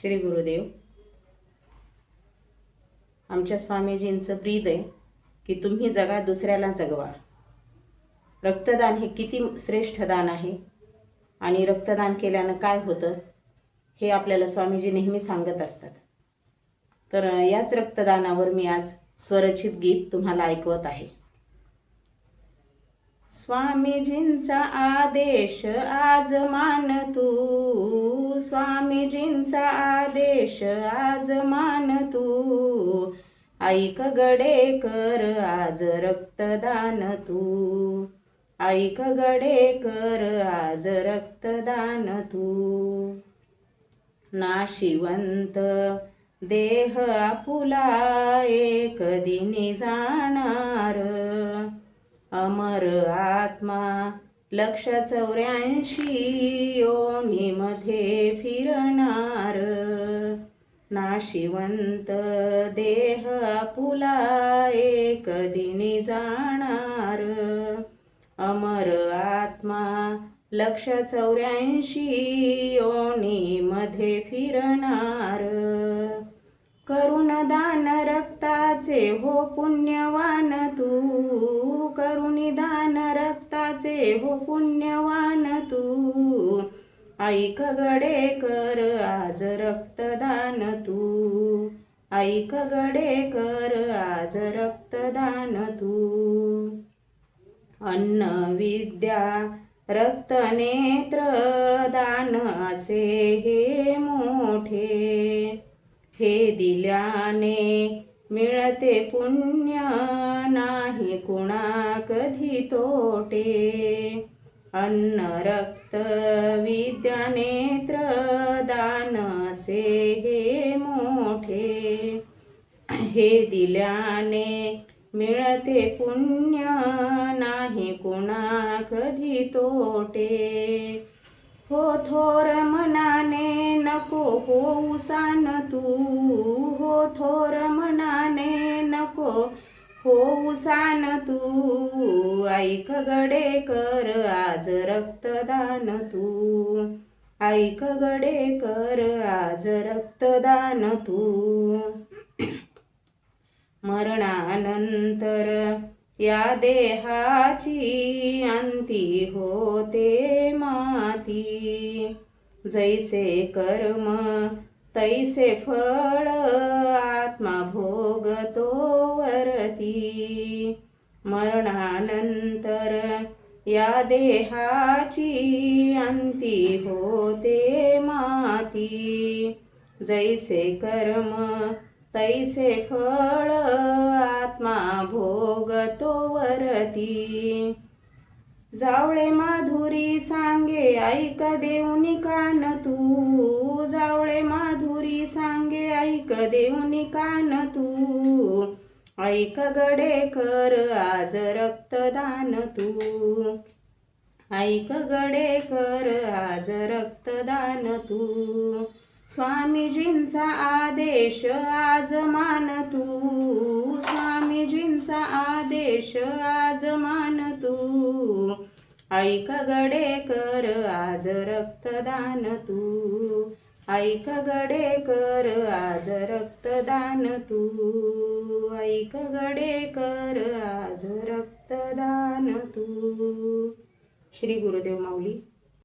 श्री गुरुदेव. आमच्या स्वामीजींचं ब्रीद आहे की तुम्ही जगा दुसऱ्याला जगवा. रक्तदान हे किती श्रेष्ठ दान आहे आणि रक्तदान केल्यानं काय होतं हे आपल्याला स्वामीजी नेहमी सांगत असतात. तर याच रक्तदानावर मी आज स्वरचित गीत तुम्हाला ऐकवत आहे. स्वामीजींचा आदेश आज मान तू. स्वामीजींचा आदेश आज मान तू. ऐक गडे कर आज रक्तदान तू. ऐक गडे कर आज रक्तदान तू. नाशिवंत देह आपुला एक दिनी जाणार. अमर आत्मा लक्ष चौऱ्याऐंशी योनीमध्ये फिरणार. नाशिवंत देह आपुला एक दिनी जाणार. अमर आत्मा लक्ष चौऱ्याऐंशी योनीमध्ये फिरणार. करुण दान रक्ताचे हो पुण्यवान रक्ताचे हो पुण्यवान तू. ऐक गडे कर आज रक्तदान तू. ऐक गडे कर आज रक्तदान तू. अन्न विद्या रक्तनेत्र दान असे हे मोठे. हे दिल्याने मिळते पुण्य नाही कुणा कधी तोटे. अन्न रक्त विद्या नेत्र दान असे हे मोठे. हे दिल्याने मिळते पुण्य नाही कुणा कधी तोटे. हो थोर मना नको हो सान तू हो थोर मनाने नको. हो सान तू ऐक गडे कर आज रक्तदान तू. ऐक गडे कर आज रक्तदान तू. मरणानंतर या देहाची अंती होते माती. जैसे कर्म तैसे फळ आत्मा भोगतो वरती. मरणानंतर या देहाची अंती होते माती. जैसे कर्म तैसे फळ आत्मा भोगतो वरती. जावळे माधुरी सांगे ऐक देऊनी कान तू. जावळे माधुरी सांगे ऐक देऊनी कान तू. ऐक गडे कर आज रक्तदान तू. ऐक गडे कर आज रक्तदान तू. स्वामीजींचा आदेश आज मान तू. स्वामीजींचा आदेश आज मान ऐक गडे कर आज रक्तदान तू. ऐक गडे कर आज रक्तदान तू. ऐक गडे कर आज रक्तदान तू. श्री गुरुदेव माऊली